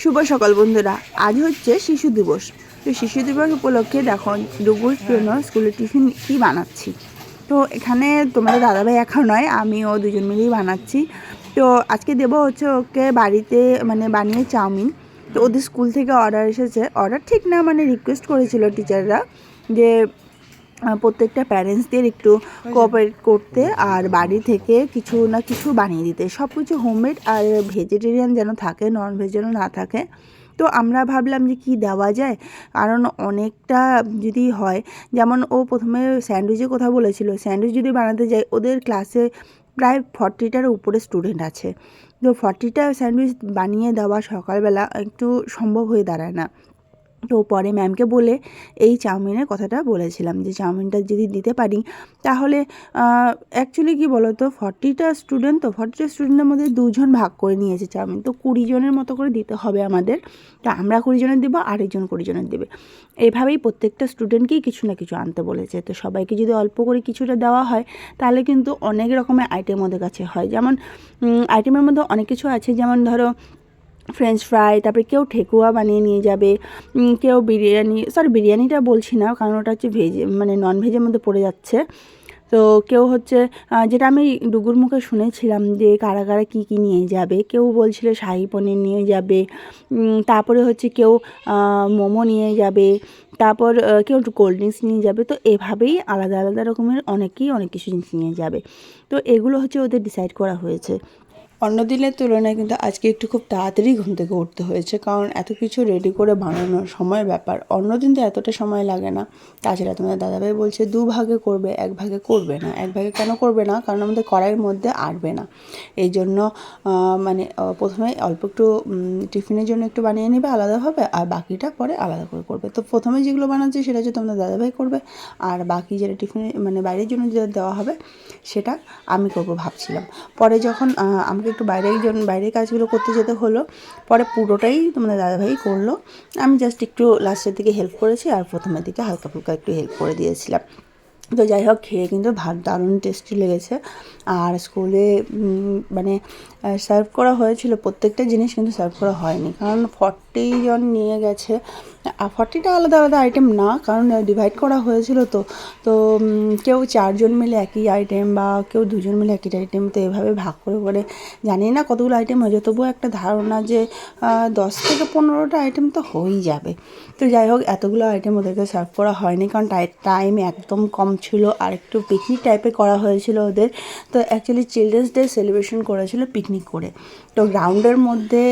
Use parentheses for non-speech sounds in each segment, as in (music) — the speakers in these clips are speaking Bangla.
শুভ সকাল বন্ধুরা। আজ হচ্ছে শিশু দিবস। তো শিশু দিবস উপলক্ষে দেখো ডুগুর জন্য স্কুলের টিফিন কি বানাচ্ছি? তো এখানে তোমাদের দাদাভাই একা নয় আমি ও দুজন মিলেই বানাচ্ছি। তো আজকে দেবো হচ্ছে ওকে বাড়িতে মানে বানিয়ে চাউমিন। তো ওদের স্কুল থেকে অর্ডার এসেছে। অর্ডার ঠিক না মানে রিকোয়েস্ট করেছিল টিচাররা যে প্রত্যেকটা প্যারেন্টসদের একটু কোঅপারেট করতে আর বাড়ি থেকে কিছু না কিছু বানিয়ে দিতে। সব কিছু হোমমেড আর ভেজিটেরিয়ান যেন থাকে নন ভেজ যেন না থাকে। তো আমরা ভাবলাম যে কি দেওয়া যায়? কারণ অনেকটা যদি হয়, যেমন ও প্রথমে স্যান্ডউইচের কথা বলেছিল স্যান্ডউইচ যদি বানাতে যাই ওদের ক্লাসে প্রায় ফর্টিটার উপরে স্টুডেন্ট আছে। তো ফর্টিটা স্যান্ডউইচ বানিয়ে দেওয়া সকালবেলা একটু সম্ভব হয়ে দাঁড়ায় না। তো পরে ম্যামকে বলে এই চাউমিনের কথাটা বলেছিলাম যে চাউমিনটা যদি দিতে পারি, তাহলে অ্যাকচুয়ালি কী বলো তো ফর্টিটা স্টুডেন্ট তো ফর্টিটা স্টুডেন্টের মধ্যে দুজন ভাগ করে নিয়েছে চাউমিন। তো কুড়ি জনের মতো করে দিতে হবে আমাদের। তো আমরা কুড়ি জনের দেবো, আরেকজন কুড়ি জনের দেবে। এভাবেই প্রত্যেকটা স্টুডেন্টকেই কিছু না কিছু আনতে বলেছে। তো সবাইকে যদি অল্প করে কিছুটা দেওয়া হয়, তাহলে কিন্তু অনেক রকমের আইটেম ওদের কাছে হয়। যেমন আইটেমের মধ্যে অনেক কিছু আছে। যেমন ধরো ফ্রেঞ্চ ফ্রাই তারপরে কেউ ঠেকুয়া বানিয়ে নিয়ে যাবে কেউ বিরিয়ানি সরি বিরিয়ানিটা বলছি না, কারণ ওটা হচ্ছে ভেজ মানে নন ভেজের মধ্যে পড়ে যাচ্ছে। তো কেউ হচ্ছে যেটা আমি ডুগুর মুখে শুনেছিলাম যে কারা কারা কী কী নিয়ে যাবে, কেউ বলছিল শাহি পনির নিয়ে যাবে তারপরে হচ্ছে কেউ মোমো নিয়ে যাবে, তারপর কেউ কোল্ড ড্রিঙ্কস নিয়ে যাবে, তো এভাবেই আলাদা আলাদা রকমের অনেকেই অনেক কিছু জিনিস নিয়ে যাবে। তো এগুলো হচ্ছে ওদের ডিসাইড করা হয়েছে। অন্য দিনের তুলনায় কিন্তু আজকে একটু খুব তাড়াতাড়ি ঘুম থেকে উঠতে হয়েছে কারণ এত কিছু রেডি করে বানানোর সময় ব্যাপার। অন্য দিন তো এতটা সময় লাগে না। তাছাড়া তোমাদের দাদাভাই বলছে দু ভাগে করবে এক ভাগে করবে না। এক ভাগে কেন করবে না? কারণ আমাদের কড়াইয়ের মধ্যে আটবে না। এই জন্য মানে প্রথমে অল্প একটু টিফিনের জন্য একটু বানিয়ে নেবে আলাদাভাবে আর বাকিটা পরে আলাদা করে করবে। তো প্রথমে যেগুলো বানাচ্ছে সেটা হচ্ছে তোমাদের দাদাভাই করবে আর বাকি যেটা টিফিনে মানে বাইরের জন্য যেটা দেওয়া হবে সেটা আমি করব ভাবছিলাম। পরে যখন আহ, আমাকে একটু বাইরে জন্য বাইরের কাজগুলো করতে যেতে হলো। পরে পুরোটাই তোমাদের দাদাভাই করল। আমি জাস্ট একটু লাস্টের দিকে হেল্প করেছি আর প্রথমের দিকে হালকা ফুলকা একটু হেল্প করে দিয়েছিলাম। তো যাই হোক, খেয়ে কিন্তু ভাত দারুণ টেস্টি লেগেছে। আর স্কুলে মানে সার্ভ করা হয়েছিল। প্রত্যেকটা জিনিস কিন্তু সার্ভ করা হয়নি। কারণ ফর্টি জন নিয়ে গেছে। ফর্টিটা আলাদা আলাদা আইটেম না, কারণ ডিভাইড করা হয়েছিল তো। তো কেউ চারজন মিলে একই আইটেম বা কেউ দুজন মিলে একই আইটেম তো এভাবে ভাগ করে করে জানি না কতগুলো আইটেম হয়েছে। তবুও একটা ধারণা যে দশ থেকে পনেরোটা আইটেম তো হয়েই যাবে। তো যাই হোক, এতগুলো আইটেম ওদেরকে সার্ভ করা হয়নি, কারণ টাইম একদম কম ছিল। আর একটু পিকনিক টাইপে করা হয়েছিল ওদের। তো অ্যাকচুয়ালি চিলড্রেন্স ডে সেলিব্রেশন করেছিল পিকনিক করে। তো গ্রাউন্ডের মধ্যে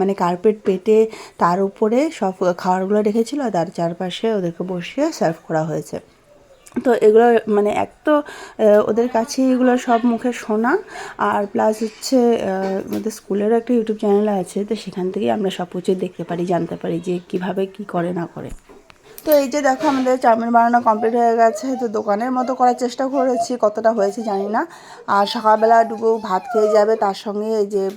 মানে কার্পেট পেতে তার উপরে সব খাবারগুলো রেখেছিলো তার চারপাশে ওদেরকে বসিয়ে সার্ভ করা হয়েছে। তো এগুলো মানে এক তো ওদের কাছে এগুলো সব মুখে শোনা আর প্লাস হচ্ছে আমাদের স্কুলেরও একটা ইউটিউব চ্যানেল আছে, তো সেখান থেকেই আমরা সব কিছু দেখতে পারি, জানতে পারি যে কীভাবে কি করে না করে। তো এই যে দেখো আমাদের চাউমিন বানানো কমপ্লিট হয়ে গেছে, তো দোকানের মতো করার চেষ্টা করেছি, কতটা হয়েছে জানি না। আর সকালবেলা ডুবু ভাত খেয়ে যাবে, তার সঙ্গে এই যে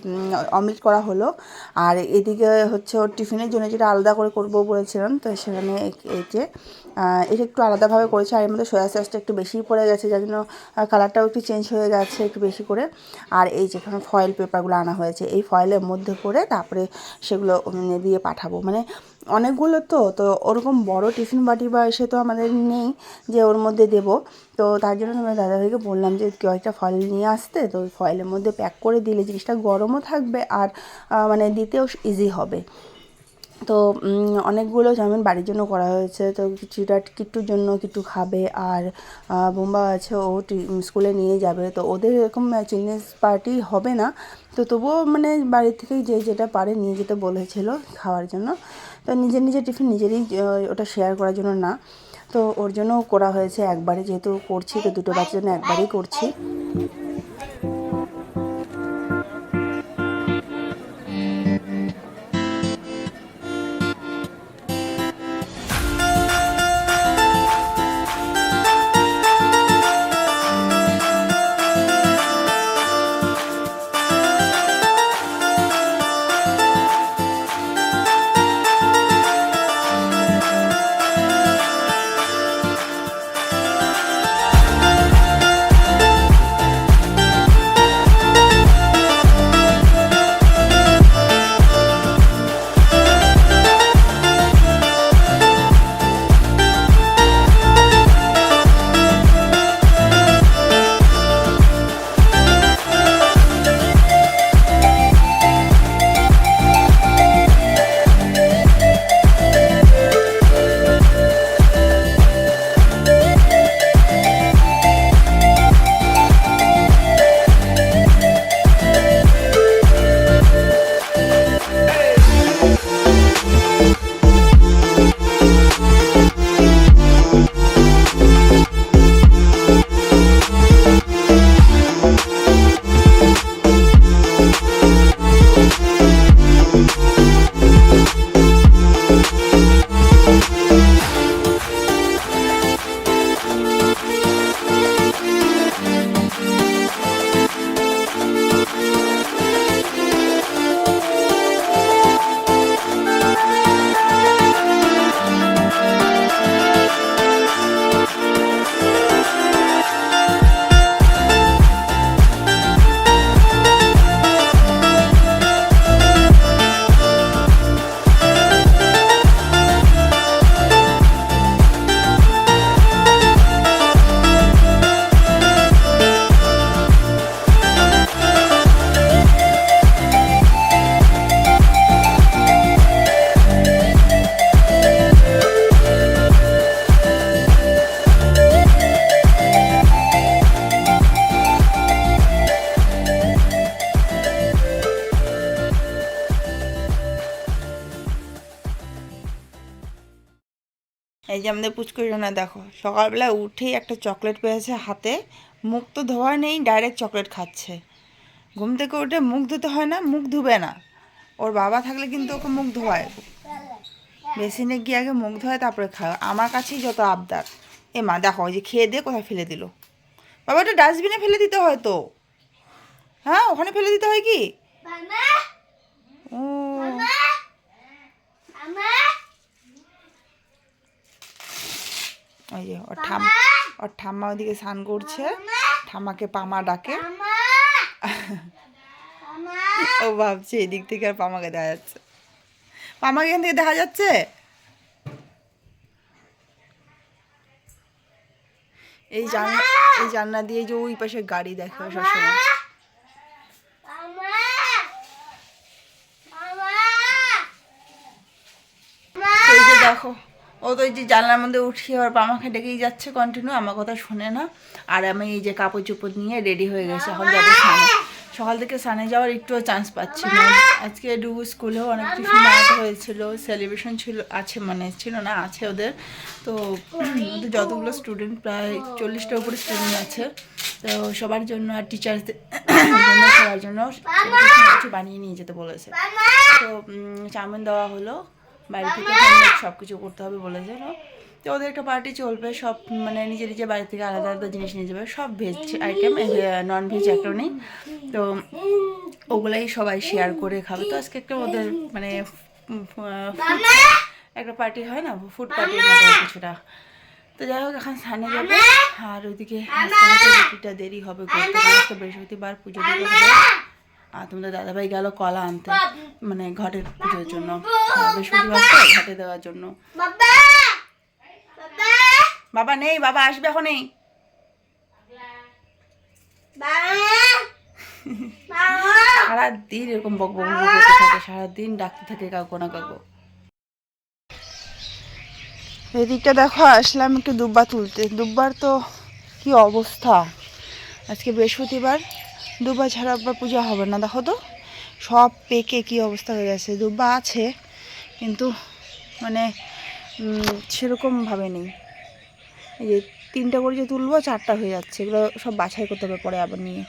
অমলেট করা হলো। আর এদিকে হচ্ছে ওর টিফিনের জন্য যেটা আলাদা করে করব বলেছিলাম, তো সেখানে এই- যে এটা একটু আলাদাভাবে করেছি, আর এর মধ্যে সয়া সসটা একটু বেশিই পড়ে গেছে, যার জন্য কালারটাও একটু চেঞ্জ হয়ে গেছে একটু বেশি করে। আর এই যেখানে ফয়েল পেপারগুলো আনা হয়েছে, এই ফয়েলের মধ্যে করে তারপরে সেগুলো দিয়ে পাঠাবো। মানে অনেকগুলো তো তো ওরকম বড় টিফিন বাটি বা এসে তো আমাদের নেই যে ওর মধ্যে দেবো। তো তার জন্য আমার দাদাভাইকে বললাম যে কয়েকটা ফয়েল নিয়ে আসতে, তো ফয়েলের মধ্যে প্যাক করে দিলে জিনিসটা গরমও থাকবে আর মানে দিতেও ইজি হবে। তো অনেকগুলো চাউমিন বাড়ির জন্য করা হয়েছে, তো কিছুটা কিট্টুর জন্য কিট্টু খাবে আর বোম্বা আছে, ও স্কুলে নিয়ে যাবে। তো ওদের এরকম চিলড্রেন্স পার্টি হবে না। তো তবুও মানে বাড়ি থেকেই যে যেটা পারে নিয়ে যেতে বলেছিল খাওয়ার জন্য। তো নিজের নিজের টিফিন নিজেরই ওটা শেয়ার করার জন্য না। তো ওর জন্য করা হয়েছে একবারে, যেহেতু করছি, তো দুটো বাচ্চার জন্য একবারেই করছি। যে আমাদের পুচকুরি না দেখো। সকালবেলা উঠেই একটা চকলেট পেয়েছে হাতে। মুখ তো ধোয়া নেই ডাইরেক্ট চকলেট খাচ্ছে। ঘুম থেকে উঠে মুখ ধুতে হয় না মুখ ধুবে না। ওর বাবা থাকলে কিন্তু ওকে মুখ ধোয়ায়। বেসিনে গিয়ে আগে মুখ ধোয় তারপরে খায়। আমার কাছেই যত আবদার। এ মা দেখো ওই যে খেয়ে দিয়ে কোথায় ফেলে দিল? বাবা ওটা ডাস্টবিনে ফেলে দিতে হয় তো। হ্যাঁ ওখানে ফেলে দিতে হয় কি? ও। ওই যে ওর ঠাম ওর ঠাম্মা ওদিকে স্নান করছে। ঠাম্মাকে পামা ডাকে। ও ভাবছে এদিক থেকে আর পামাকে দেখা যাচ্ছে। পামাকে এখান থেকে দেখা যাচ্ছে? এই জানলা এই জানলা দিয়ে যে ওই পাশে গাড়ি দেখে সবসময়। দেখো। ও তো এই যে জানলার মধ্যে উঠিয়ে আবার পামাকে ডেকেই যাচ্ছে কন্টিনিউ আমার কথা শোনে না। আর আমি এই যে কাপড় চোপড় নিয়ে রেডি হয়ে গেছি। এখন যাব স্নানে। সকাল থেকে স্নানে যাওয়ার একটুও চান্স পাচ্ছি না। আজকে ডুবু স্কুলেও অনেক কিছু বানাতে হয়েছিল। সেলিব্রেশন ছিল, আছে মানে ছিল না, আছে ওদের। তো যতগুলো স্টুডেন্ট প্রায় চল্লিশটার উপরে স্টুডেন্ট আছে। তো সবার জন্য আর টিচার্সদের জন্য, সবার জন্য কিছু বানিয়ে নিয়ে যেতে বলেছে। তো চাউমিন দেওয়া হলো। বাড়ি থেকে সব কিছু করতে হবে বলেছিল তো ওদের একটা পার্টি চলবে সব মানে নিজে নিজে বাড়ি থেকে আলাদা আলাদা জিনিস নিয়ে যাবে। সব ভেজ আইটেম নন ভেজ একটা নেই। তো ওগুলাই সবাই শেয়ার করে খাবে। তো আজকে একটা ওদের মানে একটা পার্টি হয় না ফুড পার্টির মতো কিছুটা। তো যাই হোক এখন স্নানে যাবে। আর ওইদিকে আস্তে আস্তে রুটিটা দেরি হবে করতে বৃহস্পতিবার পুজো দিতে হবে। আর তোমাদের দাদাভাই গেল কলা আনতে মানে ঘটের পুজোর জন্য। বৃহস্পতিবার ঘটে দেওয়ার জন্য। বাবা। নেই বাবা আসবে এখন নেই (laughs) সারাদিন এরকম বক বক বক করতে থাকে সারাদিন ডাকতে থাকে কাউকে না কাউকে। এদিকটা দেখো আসলাম একটু দুব্বা তুলতে। দুব্বার তো কি অবস্থা? আজকে বৃহস্পতিবার। দুব্বা ছাড়া আবার পূজা হবে না, দেখো তো। সব পেকে কি অবস্থা হয়ে গেছে। দুবা আছে, কিন্তু মানে সেরকমভাবে নেই। এই যে তিনটা করে যে তুলবো, চারটা হয়ে যাচ্ছে। এগুলো সব বাছাই করতে হবে পরে আবার নিয়ে।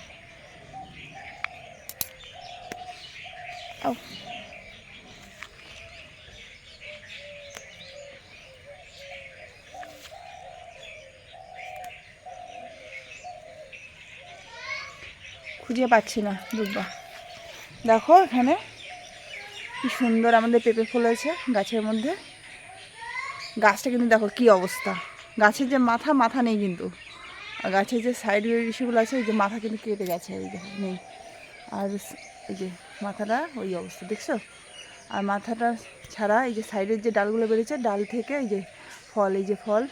খুঁজে পাচ্ছি না দুব্বা দেখো এখানে কি সুন্দর আমাদের পেঁপে ফুল আছে গাছের মধ্যে। গাছটা কিন্তু দেখো কি অবস্থা। গাছের যে মাথা মাথা নেই কিন্তু। আর গাছের যে সাইড ইস্যুগুলো আছে ওই যে মাথা কিন্তু কেটে গেছে, এই যে নেই। আর এই যে মাথাটা, ওই অবস্থা, দেখছ? আর মাথাটা ছাড়া এই যে সাইডের যে ডালগুলো বেরিয়েছে, ডাল থেকে এই যে ফল, এই যে ফল,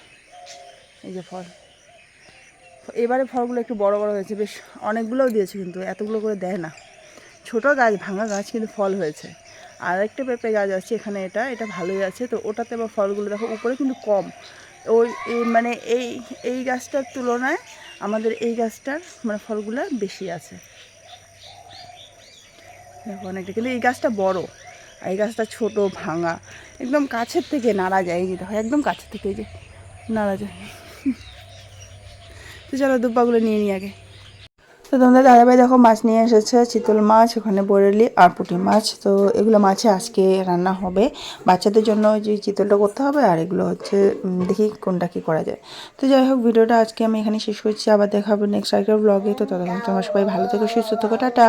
এই যে ফল। এবারে ফলগুলো একটু বড় বড় হয়েছে, বেশ অনেকগুলোও দিয়েছে কিন্তু, এতগুলো করে দেয় না। ছোট গাছ, ভাঙা গাছ কিন্তু ফল হয়েছে। আর একটা পেঁপে গাছ আছে এখানে এটা এটা ভালোই আছে। তো ওটাতে আবার ফলগুলো দেখো, উপরে কিন্তু কম। ওই মানে এই এই গাছটার তুলনায় আমাদের এই গাছটার মানে ফলগুলো বেশি আছে। দেখো অনেকটা, কিন্তু এই গাছটা বড়। আর এই গাছটা ছোট, ভাঙা, একদম কাছের থেকে নাড়া যায় এই যে দেখো একদম কাছের থেকে যে, নাড়া যায় তো চলো দুব্বাগুলো নিয়ে নিই আগে। তো তোমাদের দাদাভাই দেখো মাছ নিয়ে এসেছে, চিতল মাছ, ওখানে বরেলি আর পুঁটি মাছ। তো এগুলো মাছে আজকে রান্না হবে। বাচ্চাদের জন্য যে চিতলটা করতে হবে আর এগুলো হচ্ছে দেখি কোনটা কি করা যায়। তো যাই হোক, ভিডিওটা আজকে আমি এখানে শেষ করছি। আবার দেখা হবে নেক্সট আরেকটা ব্লগে তো ততক্ষণ তোমার সবাই ভালো থেকো, সুস্থ থেকো, টাটা।